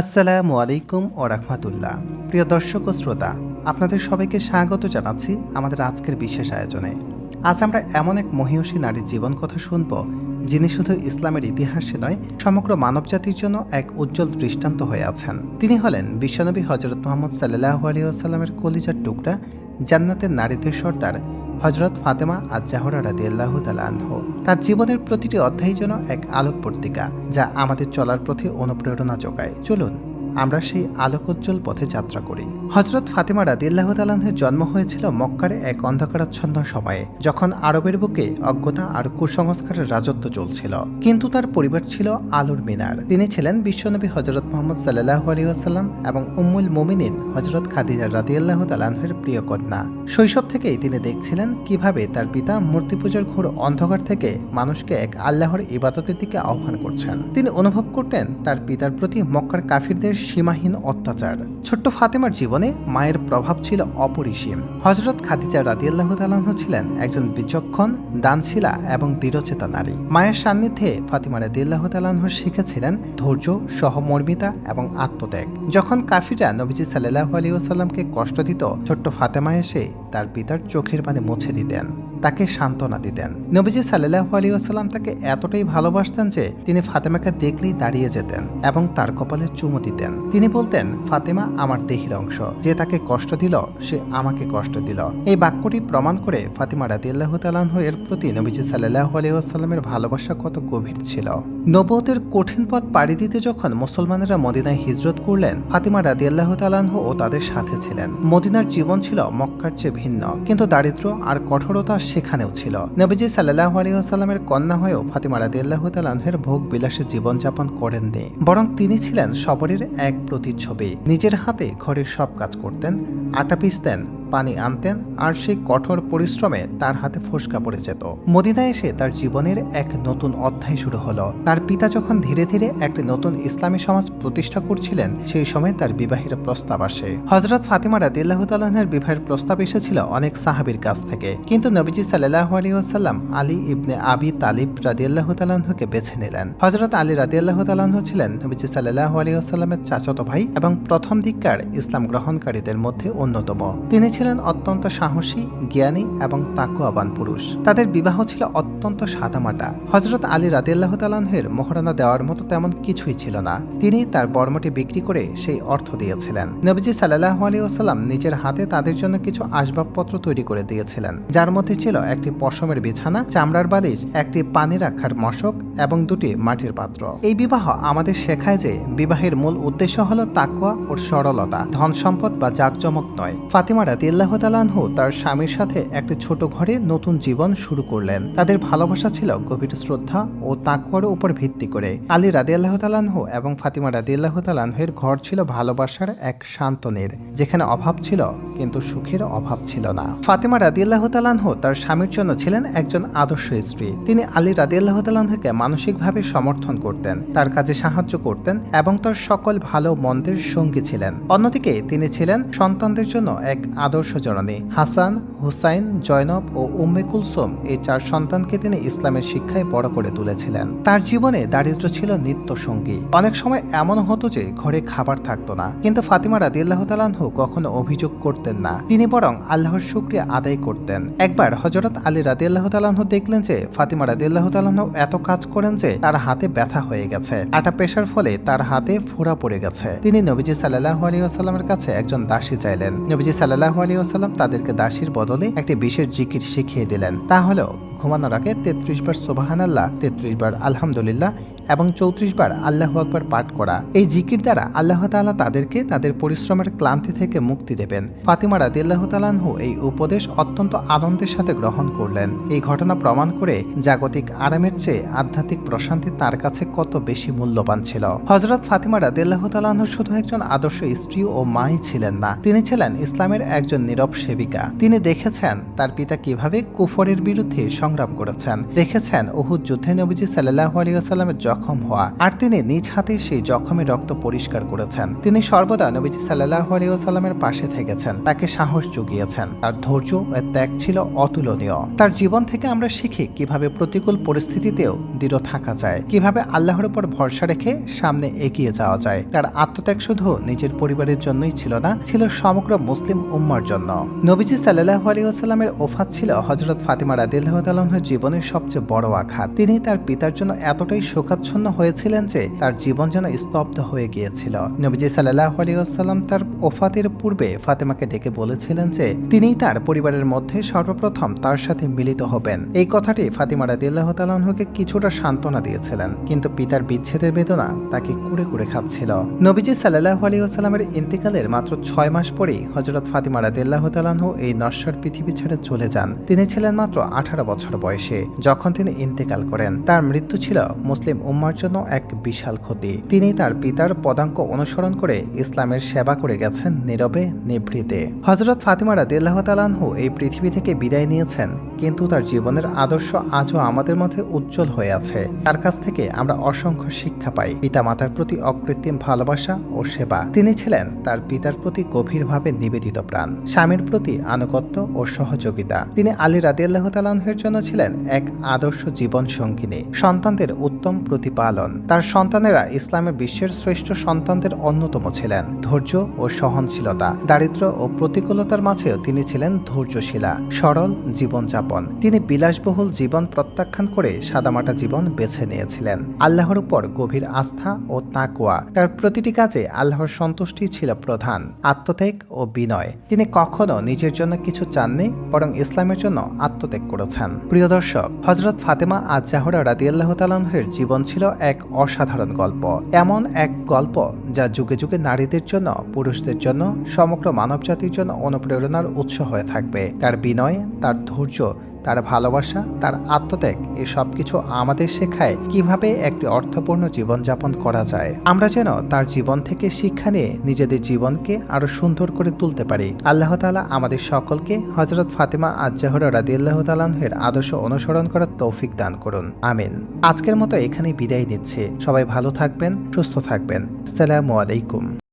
আসসালামু আলাইকুম ও রাহমাতুল্লাহ। প্রিয় দর্শক ও শ্রোতা, আপনাদের সবাইকে স্বাগত জানাচ্ছি আমাদের আজকের বিশেষ আয়োজনে। আজ আমরা এমন এক মহিষী নারীর জীবন কথা শুনব, যিনি শুধু ইসলামের ইতিহাসে নয়, সমগ্র মানবজাতির জন্য এক উজ্জ্বল দৃষ্টান্ত হয়ে আছেন। তিনি হলেন বিশ্বনবী হজরত মোহাম্মদ সাল্লাহ আলিয়াল্লামের কলিজার টুকরা জান্নাতের নারীদের সর্দার হজরত ফাতেমা আজ রাদিয়াল্লাহ তালাহ তার জীবনের প্রতিটি অধ্যায় যেন এক আলোক পত্রিকা যা আমাদের চলার পথে অনুপ্রেরণা যোগায়। চলুন আমরা সেই আলোকোজ্জ্বল পথে যাত্রা করি। হজরত ফাতেমা রাদিল্লাহ তালাহের জন্ম হয়েছিল মক্কার এক অন্ধকারাচ্ছন্ন সময়ে, যখন আরবের বুকে অজ্ঞতা আর কুসংস্কারের রাজত্ব চলছিল। কিন্তু তার পরিবার ছিল আলোর মিনার। তিনি ছিলেন বিশ্বনবী হজরত মোহাম্মদ সাল্লাহ আলিয়াল্লাম এবং উম্মুল মোমিনিন হজরত খাদিজা রাদিয়াল্লাহ তালাহের প্রিয় কন্যা। শৈশব থেকেই তিনি দেখছিলেন কীভাবে তার পিতা মূর্তি পূজার ঘোর অন্ধকার থেকে মানুষকে এক আল্লাহর ইবাদতের দিকে আহ্বান করছেন। তিনি অনুভব করতেন তার পিতার প্রতি মক্কার কাফিরদের সীমাহীন অত্যাচার। ছোট্ট ফাতেমার জীবনে মায়ের প্রভাব ছিল অপরিসীম। হজরত খাদিজা রাদিয়াল্লাহ তালাহ ছিলেন একজন বিচক্ষণ, দানশীলা এবং দৃঢ়চেতা নারী। মায়ের সান্নিধ্যে ফাতিমা রাদিয়াল্লাহ তালাহ শিখেছিলেন ধৈর্য, সহমর্মিতা এবং আত্মত্যাগ। যখন কাফিরা নবীজি সাল্লাহ আলী কষ্ট দিত, ছোট্ট ফাতেমা এসে তার পিতার চোখের পানে মুছে দিতেন। তাকে সান্ত্বনা দিতেন। নবীজি সাল্লাহ আলী আসাল্লাম তাকে এতটাই ভালোবাসতেন যে তিনি ফাতেমাকে দেখলেই দাঁড়িয়ে যেতেন এবং তার কপালে চুমু দিতেন। তিনি বলতেন, ফাতেমা আমার দেহের অংশ। যে তাকে কষ্ট দিল, সে আমাকে কষ্ট দিল। এই বাক্যটি প্রমাণ করে ফাতিমা রাতি আল্লাহ তালাহ এর প্রতি নবীজি সাল্লাহ আলী আসাল্লামের ভালোবাসা কত গভীর ছিল। নবতের কঠিন পথ পাড়ি দিতে যখন মুসলমানেরা মদিনায় হিজরত করলেন, ফাতিমা রাদি আল্লাহ তালাহ ও তাদের সাথে ছিলেন। মদিনার জীবন ছিল মক্কার চেয়ে ভিন্ন, কিন্তু দারিদ্র আর কঠোরতা সেখানেও ছিল। নবীজি সাল্লাহ আলী আসাল্লামের কন্যা হয়েও ফাতিমা রাদি আল্লাহ তালাহের ভোগ বিলাসে জীবনযাপন করেননি। বরং তিনি ছিলেন সবরের এক প্রতিচ্ছবি। নিজের হাতে ঘরের সব কাজ করতেন, আটা পিসতেন পানি আনতেন আর সেই কঠোর পরিশ্রমে তার হাতে ফসকা পড়ে যেত। মদিনায় এসে তার জীবনের এক নতুন অধ্যায় শুরু হলো। তার পিতা যখন ধীরে ধীরে একটি নতুন ইসলামী সমাজ প্রতিষ্ঠা করছিলেন, সেই সময় তার বিবাহের প্রস্তাব আসে। হজরত ফাতিমা রাদিল্লাহ তালাহের বিবাহের প্রস্তাব এসেছিল অনেক সাহাবির কাছ থেকে। কিন্তু নবীজি সাল্লাহ আলী ওসাল্লাম আলী ইবনে আবি তালিব রাদিয়াল্লাহ তালাহকে বেছে নিলেন। হজরত আলী রাদিয়াল্লাহ তালাহ ছিলেন নবীজি সাল্লাহ আলী ওসাল্লামের চাচত ভাই এবং প্রথম দিককার ইসলাম গ্রহণকারীদের মধ্যে অন্যতম। তিনি ছিলেন অত্যন্ত সাহসী, জ্ঞানী এবং তাকুয়াবান পুরুষ। তাদের বিবাহ ছিল অত্যন্ত সাদামাটা। হজরত আলী রাদিয়াল্লাহ তালাহের মোহরানা দেওয়ার মতো তেমন কিছুই ছিল না। তিনি তার বর্মটি বিক্রি করে সেই অর্থ দিয়েছিলেন। নবীজি সাল্লাহ আলী ওসাল্লাম নিজের হাতে তাদের জন্য কিছু আসবাবপত্র তৈরি করে দিয়েছিলেন। যার মধ্যে ছিল একটি পশমের বিছানা, চামড়ার বালিশ, একটি পানি রাখার মশক এবং দুটি মাটির পাত্র। এই বিবাহ আমাদের শেখায় যে বিবাহের মূল উদ্দেশ্য হল তাকুয়া ও সরলতা। ধন সম্পদ বা জাকজমক নয়। ফাতিমা রাদিয়াল্লাহ তালানহু তার স্বামীর সাথে একটি ছোট ঘরে নতুন জীবন শুরু করলেন। তাদের ভালোবাসা ছিল গভীর শ্রদ্ধা ও তাকুয়ার উপর ভিত্তি করে। আলী রাদিয়াল্লাহ তালানহু এবং ফাতিমা রাদিয়াল্লাহ তালানহের ঘর ছিল ভালোবাসার এক শান্তনের যেখানে অভাব ছিল কিন্তু সুখের অভাব ছিল না। ফাতিমা রাদিয়াল্লাহ তালানহু তার স্বামীর জন্য ছিলেন একজন আদর্শ স্ত্রী। তিনি আলী রাদিয়াল্লাহ তালানহুকে মানসিকভাবে সমর্থন করতেন, তার কাজে সাহায্য করতেন এবং তার সকল ভালো মন্দের সঙ্গী ছিলেন। অন্যদিকে তিনি ছিলেন সন্তানদের জন্য এক আদর্শ জননী হাসান, হুসাইন, জয়নব ও উম্মে কুলসুম এই চার সন্তানকে তিনি ইসলামের শিক্ষায় বড় করে তুলেছিলেন। তার জীবনে দারিদ্র ছিল নিত্য সঙ্গী অনেক সময় এমন হতো যে ঘরে খাবার থাকতো না। কিন্তু ফাতিমা রাদিয়াল্লাহ তালানহু কখনো অভিযোগ করতেন না। তিনি বরং আল্লাহর শুক্রিয়া আদায় করতেন। একবার হজরত আলী রাদিয়াল্লাহ তালানহু দেখলেন যে ফাতিমা রাদিয়াল্লাহ তালানহু এত কাজ করেন যে তার হাতে ব্যথা হয়ে গেছে। আটা পেশার ফলে তার হাতে ফোড়া পড়ে গেছে। তিনি নবীজি সাল্লাহ আলী আসাল্লামের কাছে একজন দাসী চাইলেন। নবীজি সাল্লাহ আলী তাদেরকে দাসীর বদলে একটি বিশেষ জিকির শিখিয়ে দিলেন। তা হলো ঘুমানোর আগে তেত্রিশ বার সোবাহান আল্লাহ তেত্রিশ বার আলহামদুলিল্লাহ এবং চৌত্রিশ বার আল্লাহ আকবার পাঠ করা। এই জিকির দ্বারা আল্লাহ তালা তাদেরকে তাদের পরিশ্রমের ক্লান্তি থেকে মুক্তি দেবেন। ফাতিমা রাদিয়াল্লাহ তালানহু এই উপদেশ অত্যন্ত আনন্দের সাথে গ্রহণ করলেন। এই ঘটনা প্রমাণ করে জাগতিক আরামের চেয়ে আধ্যাত্মিক প্রশান্তি তার কাছে কত বেশি মূল্যবান ছিল। হজরত ফাতিমা রাদিয়াল্লাহ তালানহু শুধু একজন আদর্শ স্ত্রী ও মাই ছিলেন না। তিনি ছিলেন ইসলামের একজন নীরব সেবিকা। তিনি দেখেছেন তার পিতা কীভাবে কুফরের বিরুদ্ধে সংগ্রাম করেছেন। দেখেছেন উহুদ যুদ্ধে নবীজি সাল্লাহ আলিয়াল্লামের জখম হওয়া, আর তিনি নিজ হাতে সেই জখমের রক্ত পরিষ্কার করেছেন। তিনি সর্বদা নবীজি সাল্লাহ আলিয়াল্লামের পাশে থেকেছেন, তাকে সাহস জুগিয়েছেন। তার ধৈর্য ও ত্যাগ ছিল অতুলনীয়। তার জীবন থেকে আমরা শিখি কীভাবে প্রতিকূল পরিস্থিতিতেও দৃঢ় থাকা যায়, কীভাবে আল্লাহর উপর ভরসা রেখে সামনে এগিয়ে যাওয়া যায়। তার আত্মত্যাগ শুধু নিজের পরিবারের জন্যই ছিল না, ছিল সমগ্র মুসলিম উম্মার জন্য। নবীজি সাল্লাহ আলিয়াল্লামের ওফাত ছিল হজরত ফাতিমা রাদিল্লাহ জীবনের সবচেয়ে বড় আঘাত। তিনি তার পিতার জন্য এতটাই শোকাচ্ছন্ন হয়েছিলেন যে তার জীবন যেন স্তব্ধ হয়ে গিয়েছিল। নবীজি সাল্লাহ আলিয়াল্লাম তার ওফাতের পূর্বে ফাতেমাকে ডেকে বলেছিলেন যে তিনিই তার পরিবারের মধ্যে সর্বপ্রথম তার সাথে মিলিত হবেন। এই কথাটি ফাতিমা রাদিল্লাহ তালহকে কিছুটা সান্ত্বনা দিয়েছিলেন, কিন্তু পিতার বিচ্ছেদের বেদনা তাকে কুড়ে কুড়ে খাচ্ছিল। নবীজি সাল্লাহ আলিয়াল্লামের ইন্তিকালের মাত্র ছয় মাস পরেই হজরত ফাতিমা রাদিল্লাহ তালাহু এই নশ্বর পৃথিবী ছেড়ে চলে যান। তিনি ছিলেন মাত্র আঠারো বছর বয়সে। যখন তিনি ইন্তেকাল করেন, তার মৃত্যু ছিল মুসলিম উম্মার জন্য এক বিশাল ক্ষতি। তিনি তার পিতার পদাঙ্ক অনুসরণ করে ইসলামের সেবা করে গেছেন নীরবে নিভৃতে। হজরত ফাতিমা রাদিল্লাহ তালানহু এই পৃথিবী থেকে বিদায় নিয়েছেন। কিন্তু তার জীবনের আদর্শ আজও আমাদের মধ্যে উজ্জ্বল হয়ে আছে। তার কাছ থেকে আমরা অসংখ্য শিক্ষা পাই। পিতামাতার প্রতি অকৃত্রিম ভালোবাসা ও সেবা। তিনি ছিলেন তার পিতার প্রতি গভীরভাবে নিবেদিত প্রাণ। স্বামীর প্রতি আনুগত্য ও সহযোগিতা। তিনি আলী রাদিয়াল্লাহ তালাহের জন্য ছিলেন এক আদর্শ জীবন সঙ্গিনী। সন্তানদের উত্তম প্রতিপালন। তার সন্তানেরা ইসলামের বিশ্বের শ্রেষ্ঠ সন্তানদের অন্যতম ছিলেন। ধৈর্য ও সহনশীলতা। দারিদ্র ও প্রতিকূলতার মাঝেও তিনি ছিলেন ধৈর্যশীলা। সরল জীবনযাপন। তিনি বিলাসবহুল জীবন প্রত্যাখ্যান করে সাদামাটা জীবন বেছে নিয়েছিলেন। আল্লাহর উপর গভীর আস্থা ও তাকুয়া তার প্রতিটি কাজে আল্লাহর সন্তুষ্টি ছিল প্রধান, আত্মত্যাগ ও বিনয়। তিনি কখনো নিজের জন্য কিছু চাননি, বরং ইসলামের জন্য আত্মত্যাগ করেছেন। প্রিয় দর্শক হজরত ফাতেমা আজ জাহরা রাদিয়াল্লাহ তালাহের জীবন ছিল এক অসাধারণ গল্প। এমন এক গল্প যা যুগে যুগে নারীদের জন্য, পুরুষদের জন্য, সমগ্র মানবজাতির জন্য অনুপ্রেরণার উৎস হয়ে থাকবে। তার বিনয়, তার ধৈর্য তার ভালোবাসা, তার আত্মত্যাগ এই সব কিছু আমাদের শেখায় কীভাবে একটি অর্থপূর্ণ জীবনযাপন করা যায়। আমরা যেন তার জীবন থেকে শিক্ষা নিয়ে নিজেদের জীবনকে আরও সুন্দর করে তুলতে পারি। আল্লাহ তালা আমাদের সকলকে হজরত ফাতেমা আজ্জাহর রাদিয়াল্লাহ তালাহের আদর্শ অনুসরণ করার তৌফিক দান করুন। আমিন। আজকের মতো এখানেই বিদায় নিচ্ছে। সবাই ভালো থাকবেন, সুস্থ থাকবেন। আসসালামু আলাইকুম।